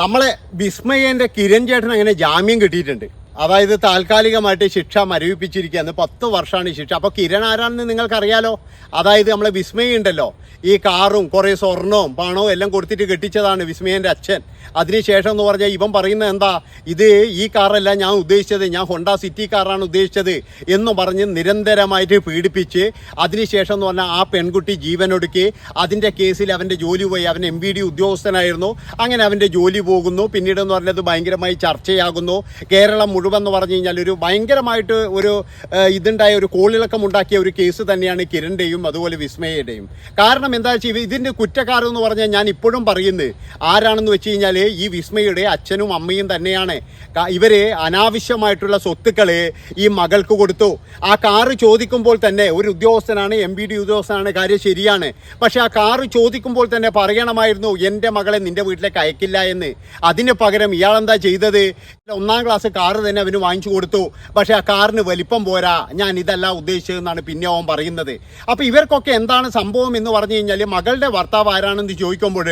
നമ്മളെ വിസ്മയന്റെ കിരൺ ചേട്ടൻ അങ്ങനെ ജാമ്യം കിട്ടിയിട്ടുണ്ട്. അതായത് താൽക്കാലികമായിട്ട് ശിക്ഷ മരവിപ്പിച്ചിരിക്കുകയാണ്. പത്ത് വർഷമാണ് ഈ ശിക്ഷ. അപ്പോൾ കിരൺ ആരാണെന്ന് നിങ്ങൾക്കറിയാലോ? അതായത് നമ്മളെ വിസ്മയ ഉണ്ടല്ലോ. ഈ കാറും കുറേ സ്വർണവും പണവും എല്ലാം കൊടുത്തിട്ട് കെട്ടിച്ചതാണ് വിസ്മയന്റെ അച്ഛൻ. അതിനുശേഷം എന്ന് പറഞ്ഞാൽ ഇവൻ പറയുന്നത് എന്താ? ഇത് ഈ കാറല്ല ഞാൻ ഉദ്ദേശിച്ചത്. ഞാൻ ഹൊണ്ട സിറ്റി കാറാണ് ഉദ്ദേശിച്ചത് എന്ന് പറഞ്ഞ് നിരന്തരമായിട്ട് പീഡിപ്പിച്ച് അതിനുശേഷം എന്ന് പറഞ്ഞാൽ ആ പെൺകുട്ടി ജീവനൊടുക്കി അതിന്റെ കേസിൽ അവന്റെ ജോലി പോയി. അവൻ എം ബി ഡി ഉദ്യോഗസ്ഥനായിരുന്നു. അങ്ങനെ അവന്റെ ജോലി പോകുന്നു. പിന്നീട് എന്ന് പറഞ്ഞത് ഭയങ്കരമായി ചർച്ചയാകുന്നു. കേരളം മുഴുവൻ എന്ന് പറഞ്ഞു കഴിഞ്ഞാൽ ഒരു ഭയങ്കരമായിട്ട് ഒരു ഇതുണ്ടായ ഒരു കോളിളക്കം ഉണ്ടാക്കിയ ഒരു കേസ് തന്നെയാണ് കിരണിന്റെയും അതുപോലെ വിസ്മയയുടെയും. കാരണം എന്താ വെച്ചാൽ ഇതിന്റെ കുറ്റക്കാരം എന്ന് പറഞ്ഞാൽ ഞാൻ ഇപ്പോഴും പറയുന്നത് ആരാണെന്ന് വെച്ച് കഴിഞ്ഞാൽ ഈ വിസ്മയുടെ അച്ഛനും അമ്മയും തന്നെയാണ്. ഇവർ അനാവശ്യമായിട്ടുള്ള സ്വത്തുക്കൾ ഈ മകൾക്ക് കൊടുത്തു. ആ കാറ് ചോദിക്കുമ്പോൾ തന്നെ ഒരു ഉദ്യോഗസ്ഥനാണ് എം ബി ഡി ഉദ്യോഗസ്ഥനാണ് കാര്യം ശരിയാണ്. പക്ഷേ ആ കാറ് ചോദിക്കുമ്പോൾ തന്നെ പറയണമായിരുന്നു എന്റെ മകളെ നിന്റെ വീട്ടിലേക്ക് അയക്കില്ല എന്ന്. അതിന് പകരം ഇയാളെന്താ ചെയ്തത്? ഒന്നാം ക്ലാസ് കാറ് തന്നെ അവന് വാങ്ങിച്ചു കൊടുത്തു. പക്ഷെ ആ കാറിന് വലിപ്പം പോരാ. ഞാൻ ഇതല്ല ഉദ്ദേശിച്ചതെന്നാണ് പിന്നെ അവൻ പറയുന്നത്. അപ്പൊ ഇവർക്കൊക്കെ എന്താണ് സംഭവം എന്ന് പറഞ്ഞു കഴിഞ്ഞാൽ മകളുടെ ഭർത്താവ് ആരാണെന്ന് ചോദിക്കുമ്പോൾ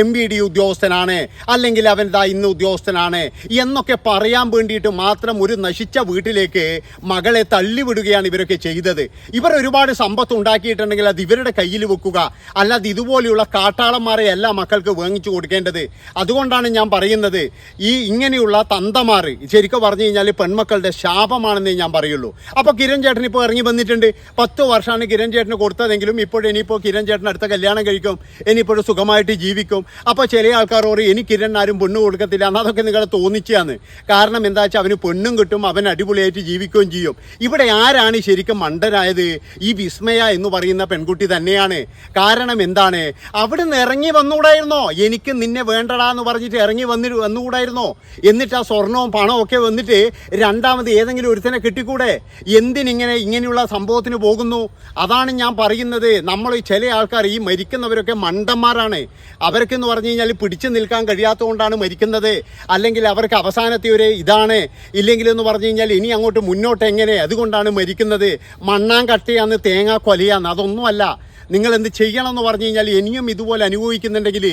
എം ബി ഡി ഉദ്യോഗസ്ഥനാണ്. അല്ലെങ്കിൽ അവൻ ഇതാ ഇന്ന് ഉദ്യോഗസ്ഥനാണ്. എന്നൊക്കെ പറയാൻ വേണ്ടിയിട്ട് മാത്രം ഒരു നശിച്ച വീട്ടിലേക്ക് മകളെ തള്ളിവിടുകയാണ് ഇവരൊക്കെ ചെയ്തത്. ഇവർ ഒരുപാട് സമ്പത്ത് ഉണ്ടാക്കിയിട്ടുണ്ടെങ്കിൽ അത് ഇവരുടെ കയ്യിൽ വെക്കുക. അല്ലാതെ ഇതുപോലെയുള്ള കാട്ടാളന്മാരെ എല്ലാ മക്കൾക്ക് വാങ്ങിച്ചു കൊടുക്കേണ്ടത്. അതുകൊണ്ടാണ് ഞാൻ പറയുന്നത്. ഈ ഇങ്ങനെയുള്ള തന്തമാർ ശരിക്കും പറഞ്ഞു കഴിഞ്ഞാൽ പെൺമക്കളുടെ ശാപമാണെന്നേ ഞാൻ പറയുള്ളൂ. അപ്പോൾ കിരൺ ചേട്ടൻ ഇപ്പോൾ ഇറങ്ങി വന്നിട്ടുണ്ട്. പത്ത് വർഷമാണ് കിരൺ ചേട്ടന് കൊടുത്തതെങ്കിലും ഇപ്പോൾ ഇനിയിപ്പോൾ കിരൺ ചേട്ടൻ അടുത്ത കല്യാണം കഴിക്കും. ഇനിയിപ്പോൾ സുഖമായിട്ട് ജീവിക്കും. അപ്പോൾ ചില ആൾക്കാർ പറയും ഇനി കിരൺ ആരും പെണ്ണ് കൊടുക്കത്തില്ല. എന്നതൊക്കെ നിങ്ങളെ തോന്നിച്ചാന്ന് കാരണം എന്താ വെച്ചാൽ അവന് പെണ്ണും കിട്ടും അവൻ അടിപൊളിയായിട്ട് ജീവിക്കുകയും ചെയ്യും. ഇവിടെ ആരാണ് ശരിക്കും മണ്ടനായത് ഈ വിസ്മയ എന്ന് പറയുന്ന പെൺകുട്ടി തന്നെയാണ്. കാരണം എന്താണ്? അവിടെ നിന്ന് ഇറങ്ങി വന്നുകൂടായിരുന്നോ എനിക്ക് നിന്നെ വേണ്ടടാ എന്ന് പറഞ്ഞിട്ട് ഇറങ്ങി വന്നി വന്നുകൂടായിരുന്നോ എന്നിട്ട് ആ സ്വർണവും പണവും ഒക്കെ വന്നിട്ട് രണ്ടാമത് ഏതെങ്കിലും ഒരുത്തനെ കിട്ടിക്കൂടെ? എന്തിനിങ്ങനെ ഇങ്ങനെയുള്ള സംഭവത്തിന് പോകുന്നു? അതാണ് ഞാൻ പറയുന്നത്. നമ്മൾ ചില ആൾക്കാർ ഈ മരിക്കുന്നവരൊക്കെ മണ്ടന്മാരാണ്. അവർക്കെന്ന് പറഞ്ഞു കഴിഞ്ഞാൽ പിടിച്ചു നിൽക്കാൻ കഴിയാത്തതുകൊണ്ടാണ് മരിക്കുന്നത്. അല്ലെങ്കിൽ അവർക്ക് അവസാനത്തെ ഒരു ഇതാണ്. ഇല്ലെങ്കിൽ എന്ന് പറഞ്ഞു കഴിഞ്ഞാൽ ഇനി അങ്ങോട്ട് മുന്നോട്ട് എങ്ങനെ? അതുകൊണ്ടാണ് മരിക്കുന്നത്. മണ്ണാൻ കട്ടയാന്ന് തേങ്ങ കൊലയാന്ന്. അതൊന്നുമല്ല. നിങ്ങൾ എന്ത് ചെയ്യണം എന്ന് പറഞ്ഞു കഴിഞ്ഞാൽ ഇനിയും ഇതുപോലെ അനുഭവിക്കുന്നുണ്ടെങ്കിൽ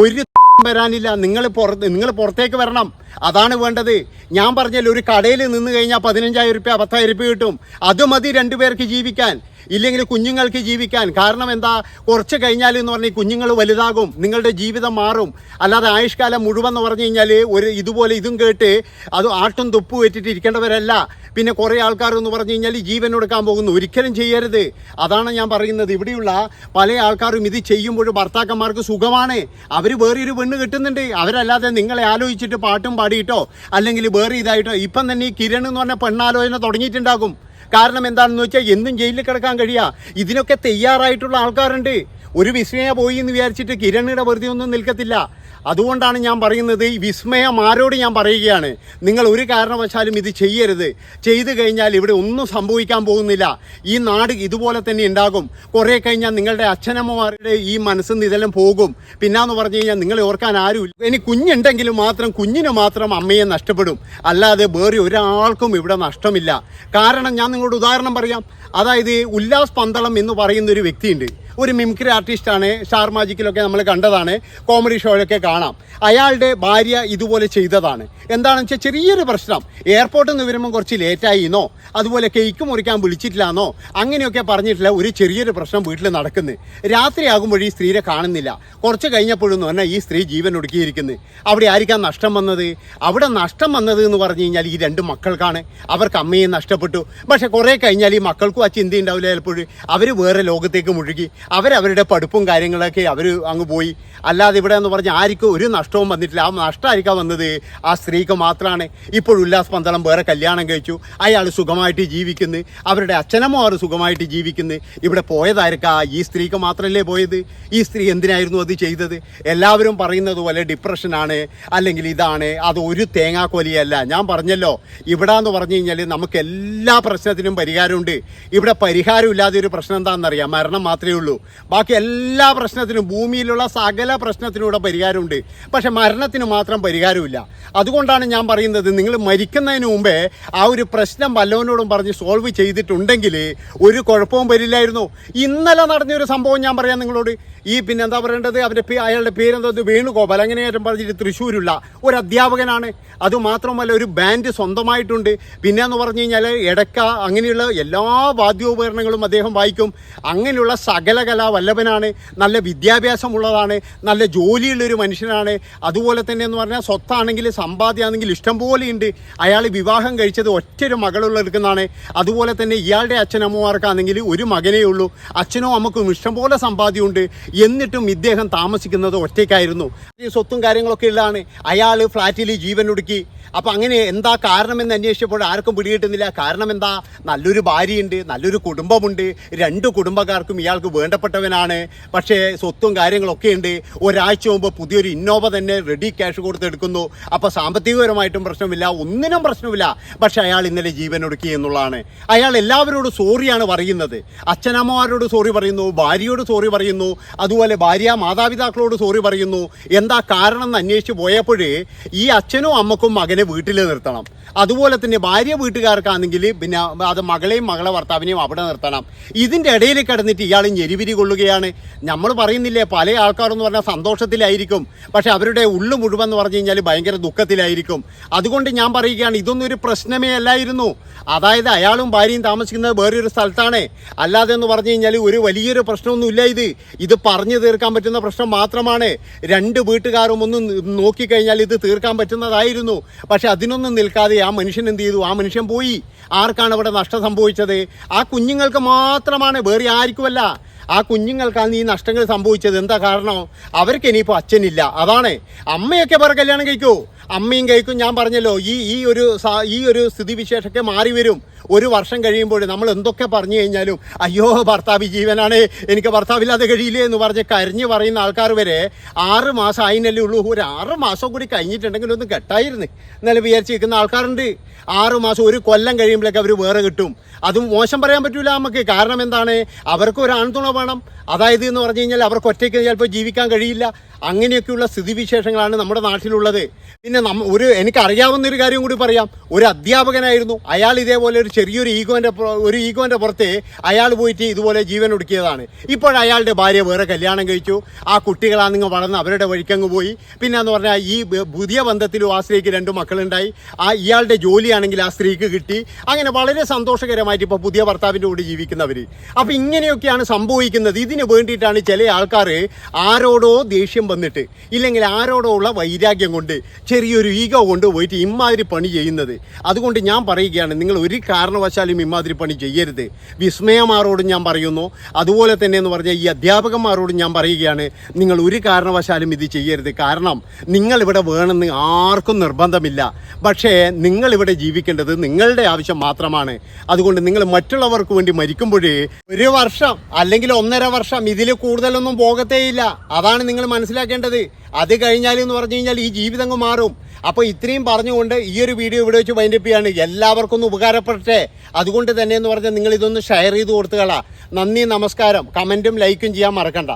ഒരു വരാനില്ല. നിങ്ങൾ പുറത്ത് നിങ്ങൾ പുറത്തേക്ക് വരണം. അതാണ് വേണ്ടത്. ഞാൻ പറഞ്ഞല്ലോ ഒരു കടയിൽ നിന്ന് കഴിഞ്ഞാൽ പതിനഞ്ചായിരം രൂപ പത്തായിരം രൂപ കിട്ടും. അത് മതി രണ്ടുപേർക്ക് ജീവിക്കാൻ. ഇല്ലെങ്കിൽ കുഞ്ഞുങ്ങൾക്ക് ജീവിക്കാൻ. കാരണം എന്താ? കുറച്ച് കഴിഞ്ഞാൽ എന്ന് പറഞ്ഞാൽ കുഞ്ഞുങ്ങൾ വലുതാകും നിങ്ങളുടെ ജീവിതം മാറും. അല്ലാതെ ആയുഷ്കാലം മുഴുവൻ എന്ന് പറഞ്ഞു കഴിഞ്ഞാൽ ഒരു ഇതുപോലെ ഇതും കേട്ട് അത് ആട്ടും തുപ്പു വെച്ചിട്ട് ഇരിക്കേണ്ടവരല്ല. പിന്നെ കുറേ ആൾക്കാർ എന്ന് പറഞ്ഞു കഴിഞ്ഞാൽ ജീവൻ എടുക്കാൻ പോകുന്നു. ഒരിക്കലും ചെയ്യരുത്. അതാണ് ഞാൻ പറയുന്നത്. ഇവിടെയുള്ള പല ആൾക്കാരും ഇത് ചെയ്യുമ്പോൾ ഭർത്താക്കന്മാർക്ക് സുഖമാണ്. അവർ വേറൊരു പെണ്ണ് കിട്ടുന്നുണ്ട്. അവരല്ലാതെ നിങ്ങളെ ആലോചിച്ചിട്ട് പാട്ടും പാടിയിട്ടോ അല്ലെങ്കിൽ വേറെ ഇതായിട്ടോ. ഇപ്പം തന്നെ ഈ കിരൺ എന്ന് പറഞ്ഞ പെണ്ണാലോചന തുടങ്ങിയിട്ടുണ്ടാകും. കാരണം എന്താണെന്ന് വെച്ചാൽ എന്നും ജയിലിൽ കിടക്കാൻ കഴിയുക ഇതിനൊക്കെ തയ്യാറായിട്ടുള്ള ആൾക്കാരുണ്ട്. ഒരു വിസ്മയ പോയി എന്ന് വിചാരിച്ചിട്ട് കിരണിയുടെ വെറുതെ ഒന്നും നിൽക്കത്തില്ല. അതുകൊണ്ടാണ് ഞാൻ പറയുന്നത് ഈ വിസ്മയം ആരോട് ഞാൻ പറയുകയാണ്? നിങ്ങൾ ഒരു കാരണവശാലും ഇത് ചെയ്യരുത്. ചെയ്തു കഴിഞ്ഞാൽ ഇവിടെ ഒന്നും സംഭവിക്കാൻ പോകുന്നില്ല. ഈ നാട് ഇതുപോലെ തന്നെ ഉണ്ടാകും. കുറേ കഴിഞ്ഞാൽ നിങ്ങളുടെ അച്ഛനമ്മമാരുടെ ഈ മനസ്സിൽ നിന്ന് ഇതെല്ലാം പോകും. പിന്നാന്ന് പറഞ്ഞു കഴിഞ്ഞാൽ നിങ്ങളെ ഓർക്കാൻ ആരുമില്ല. ഇനി കുഞ്ഞുണ്ടെങ്കിലും മാത്രം കുഞ്ഞിന് മാത്രം അമ്മയെ നഷ്ടപ്പെടും. അല്ലാതെ വേറെ ഒരാൾക്കും ഇവിടെ നഷ്ടമില്ല. കാരണം ഞാൻ നിങ്ങളോട് ഉദാഹരണം പറയാം. അതായത് ഉല്ലാസ് പന്തളം എന്ന് പറയുന്ന ഒരു വ്യക്തിയുണ്ട്. ഒരു മിംക്രി ആർട്ടിസ്റ്റാണ് സ്റ്റാർ മാജിക്കിലൊക്കെ നമ്മൾ കണ്ടതാണ്. കോമഡി ഷോയിലൊക്കെ കാണാം. അയാളുടെ ഭാര്യ ഇതുപോലെ ചെയ്തതാണ്. എന്താണെന്ന് വെച്ചാൽ ചെറിയൊരു പ്രശ്നം. എയർപോർട്ടിൽ നിന്ന് വരുമ്പോൾ കുറച്ച് ലേറ്റായിന്നോ അതുപോലെ കേക്ക് മുറിക്കാൻ വിളിച്ചിട്ടില്ലാന്നോ? അങ്ങനെയൊക്കെ പറഞ്ഞിട്ടില്ല ഒരു ചെറിയൊരു പ്രശ്നം വീട്ടിൽ നടക്കുന്നു. രാത്രിയാകുമ്പോൾ ഈ സ്ത്രീയെ കാണുന്നില്ല. കുറച്ച് കഴിഞ്ഞപ്പോഴെന്ന് പറഞ്ഞാൽ ഈ സ്ത്രീ ജീവൻ ഒടുക്കിയിരിക്കുന്നു. അവിടെ ആയിരിക്കാം നഷ്ടം വന്നത്? അവിടെ നഷ്ടം വന്നത് എന്ന് പറഞ്ഞു കഴിഞ്ഞാൽ ഈ രണ്ട് മക്കൾക്കാണ്. അവർക്ക് അമ്മയെ നഷ്ടപ്പെട്ടു. പക്ഷെ കുറേ കഴിഞ്ഞാൽ ഈ മക്കൾക്കും ആ ചിന്തയുണ്ടാവില്ല ചിലപ്പോഴും അവർ വേറെ ലോകത്തേക്ക് മുഴുകി. അവരവരുടെ പഠിപ്പും കാര്യങ്ങളൊക്കെ അവർ അങ്ങ് പോയി. അല്ലാതെ ഇവിടെ എന്ന് പറഞ്ഞാൽ ആർക്കും ഒരു നഷ്ടവും വന്നിട്ടില്ല. ആ നഷ്ടമായിരിക്കാൻ വന്നത് ആ സ്ത്രീക്ക് മാത്രമാണ് ഇപ്പോൾ ഉല്ലാസ് പന്തളം വേറെ കല്യാണം കഴിച്ചു. അയാൾ സുഖമായിട്ട് ജീവിക്കുന്നു. അവരുടെ അച്ഛനമ്മമാർ സുഖമായിട്ട് ജീവിക്കുന്നു. ഇവിടെ പോയതായിരിക്കാം ഈ സ്ത്രീക്ക് മാത്രമല്ലേ പോയത്? ഈ സ്ത്രീ എന്തിനായിരുന്നു അത് ചെയ്തത്? എല്ലാവരും പറയുന്നത് പോലെ ഡിപ്രഷനാണ് അല്ലെങ്കിൽ ഇതാണ്. അത് ഒരു തേങ്ങാക്കൊലിയല്ല. ഞാൻ പറഞ്ഞല്ലോ. ഇവിടെ എന്ന് പറഞ്ഞു കഴിഞ്ഞാൽ നമുക്ക് എല്ലാ പ്രശ്നത്തിനും പരിഹാരമുണ്ട്. ഇവിടെ പരിഹാരമില്ലാതെ ഒരു പ്രശ്നം എന്താണെന്നറിയാം. മരണം മാത്രമേ ഉള്ളൂ. ഉള്ളൂ. ബാക്കി എല്ലാ പ്രശ്നത്തിനും ഭൂമിയിലുള്ള സകല പ്രശ്നത്തിനും ഇവിടെ പരിഹാരമുണ്ട്. പക്ഷെ മരണത്തിന് മാത്രം പരിഹാരമില്ല. അതുകൊണ്ടാണ് ഞാൻ പറയുന്നത് നിങ്ങൾ മരിക്കുന്നതിന് മുമ്പേ ആ ഒരു പ്രശ്നം വല്ലവനോടും പറഞ്ഞ് സോൾവ് ചെയ്തിട്ടുണ്ടെങ്കിൽ ഒരു കുഴപ്പവും വരില്ലായിരുന്നു. ഇന്നലെ നടന്നൊരു സംഭവം ഞാൻ പറയാം നിങ്ങളോട്. ഈ പിന്നെ എന്താ പറയേണ്ടത്? അവന്റെ അയാളുടെ പേരെന്തോ? വേണുഗോപാൽ അങ്ങനെയായിട്ടും പറഞ്ഞിട്ട് തൃശ്ശൂരുള്ള ഒരു അധ്യാപകനാണ്. അതുമാത്രമല്ല ഒരു ബാൻഡ് സ്വന്തമായിട്ടുണ്ട്. പിന്നെ എന്ന് പറഞ്ഞു കഴിഞ്ഞാൽ ഇടക്ക അങ്ങനെയുള്ള എല്ലാ വാദ്യോപകരണങ്ങളും അദ്ദേഹം വായിക്കും. അങ്ങനെയുള്ള സകല കലാ വല്ലഭനാണ് നല്ല വിദ്യാഭ്യാസമുള്ളതാണ് നല്ല ജോലിയുള്ളൊരു മനുഷ്യനാണ്. അതുപോലെ തന്നെ എന്ന് പറഞ്ഞാൽ സ്വത്താണെങ്കിൽ സമ്പാദ്യമാണെങ്കിൽ ഇഷ്ടം ഉണ്ട്. അയാൾ വിവാഹം കഴിച്ചത് ഒറ്റൊരു മകളുള്ള എടുക്കുന്നതാണ്. അതുപോലെ തന്നെ ഇയാളുടെ അച്ഛനമ്മമാർക്കാണെങ്കിൽ ഒരു മകനേ ഉള്ളൂ. അച്ഛനോ അമ്മക്കും ഇഷ്ടംപോലെ സമ്പാദ്യമുണ്ട്. എന്നിട്ടും ഇദ്ദേഹം താമസിക്കുന്നത് ഒറ്റയ്ക്കായിരുന്നു. സ്വത്തും കാര്യങ്ങളൊക്കെ ഉള്ളതാണ്. അയാൾ ഫ്ലാറ്റിൽ ജീവൻ ഒടുക്കി. അപ്പം അങ്ങനെ എന്താ കാരണമെന്ന് അന്വേഷിച്ചപ്പോൾ ആർക്കും പിടികിട്ടുന്നില്ല. കാരണം എന്താ നല്ലൊരു ഭാര്യയുണ്ട് നല്ലൊരു കുടുംബമുണ്ട്. രണ്ട് കുടുംബക്കാർക്കും ഇയാൾക്ക് വേണ്ടപ്പെട്ടവനാണ്. പക്ഷേ സ്വത്തും കാര്യങ്ങളൊക്കെ ഉണ്ട്. ഒരാഴ്ച മുമ്പ് പുതിയൊരു ഇന്നോവ തന്നെ റെഡി ക്യാഷ് കൊടുത്തെടുക്കുന്നു അപ്പോൾ സാമ്പത്തികപരമായിട്ടും പ്രശ്നമില്ല. ഒന്നിനും പ്രശ്നമില്ല. പക്ഷേ അയാൾ ഇന്നലെ ജീവൻ ഒടുക്കി എന്നുള്ളതാണ്. അയാൾ എല്ലാവരോടും സോറിയാണ് പറയുന്നത്. അച്ഛനമ്മമാരോട് സോറി പറയുന്നു. ഭാര്യയോട് സോറി പറയുന്നു. അതുപോലെ ഭാര്യ മാതാപിതാക്കളോട് സോറി പറയുന്നു. എന്താ കാരണം എന്ന് അന്വേഷിച്ച് പോയപ്പോഴേ ഈ അച്ഛനും അമ്മക്കും മകനെ വീട്ടിൽ നിർത്തണം. അതുപോലെ തന്നെ ഭാര്യ വീട്ടുകാർക്കാണെങ്കിൽ പിന്നെ അത് മകളെയും മകളെ ഭർത്താവിനെയും അവിടെ നിർത്തണം. ഇതിന്റെ ഇടയിൽ കിടന്നിട്ട് ഇയാൾ ഞെരിവിരി കൊള്ളുകയാണ് നമ്മൾ പറയുന്നില്ലേ പല ആൾക്കാരെന്ന് പറഞ്ഞാൽ സന്തോഷത്തിലായിരിക്കും. പക്ഷേ അവരുടെ ഉള്ളു മുഴുവൻ എന്ന് പറഞ്ഞു കഴിഞ്ഞാൽ ഭയങ്കര ദുഃഖത്തിലായിരിക്കും. അതുകൊണ്ട് ഞാൻ പറയുകയാണ് ഇതൊന്നും ഒരു പ്രശ്നമേ അല്ലായിരുന്നു. അതായത് അയാളും ഭാര്യയും താമസിക്കുന്നത് വേറൊരു സ്ഥലത്താണ്. അല്ലാതെ എന്ന് പറഞ്ഞു കഴിഞ്ഞാൽ ഒരു വലിയൊരു പ്രശ്നമൊന്നുമില്ല ഇത്. ഇത് പറഞ്ഞു തീർക്കാൻ പറ്റുന്ന പ്രശ്നം മാത്രമാണ്. രണ്ട് വീട്ടുകാരും ഒന്ന് നോക്കിക്കഴിഞ്ഞാൽ ഇത് തീർക്കാൻ പറ്റുന്നതായിരുന്നു. പക്ഷെ അതിനൊന്നും നിൽക്കാതെ ആ മനുഷ്യൻ എന്ത് ചെയ്തു? ആ മനുഷ്യൻ പോയി. ആർക്കാണ് അവിടെ നഷ്ടം സംഭവിച്ചത്? ആ കുഞ്ഞുങ്ങൾക്ക് മാത്രമാണ് വേറെ ആർക്കുമല്ല. ആ കുഞ്ഞുങ്ങൾക്കാണ് ഈ നഷ്ടങ്ങൾ സംഭവിച്ചത്. എന്താ കാരണം? അവർക്ക് ഇനിയിപ്പോൾ അച്ഛനില്ല. അതാണ്. അമ്മയൊക്കെ പറ കല്യാണം കഴിക്കൂ അമ്മയും കൈക്കും ഞാൻ പറഞ്ഞല്ലോ ഈ ഈ ഒരു ഈ ഒരു സ്ഥിതിവിശേഷമൊക്കെ മാറി വരും. ഒരു വർഷം കഴിയുമ്പോൾ നമ്മൾ എന്തൊക്കെ പറഞ്ഞു കഴിഞ്ഞാലും അയ്യോ ഭർത്താവ് ജീവനാണ് എനിക്ക് ഭർത്താവില്ലാതെ കഴിയില്ലേ എന്ന് പറഞ്ഞ് കരഞ്ഞു പറയുന്ന ആൾക്കാർ വരെ ആറ് മാസം ആയിനല്ലേ ഉള്ളൂ. ഒരു ആറ് മാസം കൂടി കഴിഞ്ഞിട്ടുണ്ടെങ്കിൽ ഒന്ന് കെട്ടായിരുന്നു. എന്നാലും വിചാരിച്ച് നിൽക്കുന്ന ആൾക്കാരുണ്ട്. ആറ് മാസം ഒരു കൊല്ലം കഴിയുമ്പോഴേക്ക് അവർ വേറെ കിട്ടും. അതും മോശം പറയാൻ പറ്റൂല നമുക്ക് കാരണം എന്താണ്? അവർക്ക് ഒരു ആൺതുണ വേണം. അതായത് എന്ന് പറഞ്ഞു കഴിഞ്ഞാൽ അവർക്ക് ഒറ്റയ്ക്ക് ചിലപ്പോൾ ജീവിക്കാൻ കഴിയില്ല. അങ്ങനെയൊക്കെയുള്ള സ്ഥിതിവിശേഷങ്ങളാണ് നമ്മുടെ നാട്ടിലുള്ളത്. പിന്നെ നമ്മ ഒരു എനിക്കറിയാവുന്ന ഒരു കാര്യം കൂടി പറയാം. ഒരു അധ്യാപകനായിരുന്നു. അയാൾ ഇതേപോലെ ഒരു ചെറിയൊരു ഈഗോന്റെ ഒരു ഈഗോന്റെ പുറത്തെ അയാൾ പോയിട്ട് ഇതുപോലെ ജീവൻ ഒടുക്കിയതാണ്. ഇപ്പോൾ അയാളുടെ ഭാര്യ വേറെ കല്യാണം കഴിച്ചു. ആ കുട്ടികളാണ് നിങ്ങൾ വളർന്ന് അവരുടെ വഴിക്കങ്ങ് പോയി. പിന്നെ എന്ന് പറഞ്ഞാൽ ഈ പുതിയ ബന്ധത്തിലും ആ സ്ത്രീക്ക് രണ്ട് മക്കളുണ്ടായി. ആ ഇയാളുടെ ജോലിയാണെങ്കിൽ ആ സ്ത്രീക്ക് കിട്ടി. അങ്ങനെ വളരെ സന്തോഷകരമായിട്ട് ഇപ്പോൾ പുതിയ ഭർത്താവിന്റെ കൂടെ ജീവിക്കുന്നവർ അപ്പോൾ ഇങ്ങനെയൊക്കെയാണ് സംഭവിക്കുന്നത്. ഇതിന് വേണ്ടിയിട്ടാണ് ചില ആൾക്കാർ ആരോടോ ദേഷ്യം വന്നിട്ട്. ഇല്ലെങ്കിൽ ആരോടുള്ള വൈരാഗ്യം കൊണ്ട് ചെറിയൊരു ഈഗോ കൊണ്ട് പോയിട്ട് ഇമാതിരി പണി ചെയ്യുന്നത്. അതുകൊണ്ട് ഞാൻ പറയുകയാണ് നിങ്ങൾ ഒരു കാരണവശാലും ഇമാതിരി പണി ചെയ്യരുത്. വിസ്മയമാരോടും ഞാൻ പറയുന്നു. അതുപോലെ തന്നെ എന്ന് പറഞ്ഞാൽ ഈ അധ്യാപകന്മാരോടും ഞാൻ പറയുകയാണ് നിങ്ങൾ ഒരു കാരണവശാലും ഇത് ചെയ്യരുത്. കാരണം നിങ്ങളിവിടെ വേണമെന്ന് ആർക്കും നിർബന്ധമില്ല. പക്ഷേ നിങ്ങളിവിടെ ജീവിക്കേണ്ടത് നിങ്ങളുടെ ആവശ്യം മാത്രമാണ്. അതുകൊണ്ട് നിങ്ങൾ മറ്റുള്ളവർക്ക് വേണ്ടി മരിക്കുമ്പോഴേ ഒരു വർഷം അല്ലെങ്കിൽ ഒന്നര വർഷം ഇതിൽ കൂടുതലൊന്നും പോകത്തേയില്ല. അതാണ് നിങ്ങൾ മനസ്സിലാക്കേണ്ടത് അത് കഴിഞ്ഞാൽ എന്ന് പറഞ്ഞു കഴിഞ്ഞാൽ ഈ ജീവിതം അങ്ങ് മാറും. അപ്പോൾ ഇത്രയും പറഞ്ഞുകൊണ്ട് ഈ ഒരു വീഡിയോ ഇവിടെ വെച്ച് വൈൻഡപ്പ് ചെയ്യാണ്. എല്ലാവർക്കും ഒന്ന് ഉപകാരപ്പെടട്ടെ. അതുകൊണ്ട് തന്നെ എന്ന് പറഞ്ഞാൽ നിങ്ങൾ ഇതൊന്ന് ഷെയർ ചെയ്ത് കൊടുത്തുകളാ. നന്ദി നമസ്കാരം. കമന്റും ലൈക്കും ചെയ്യാൻ മറക്കണ്ട.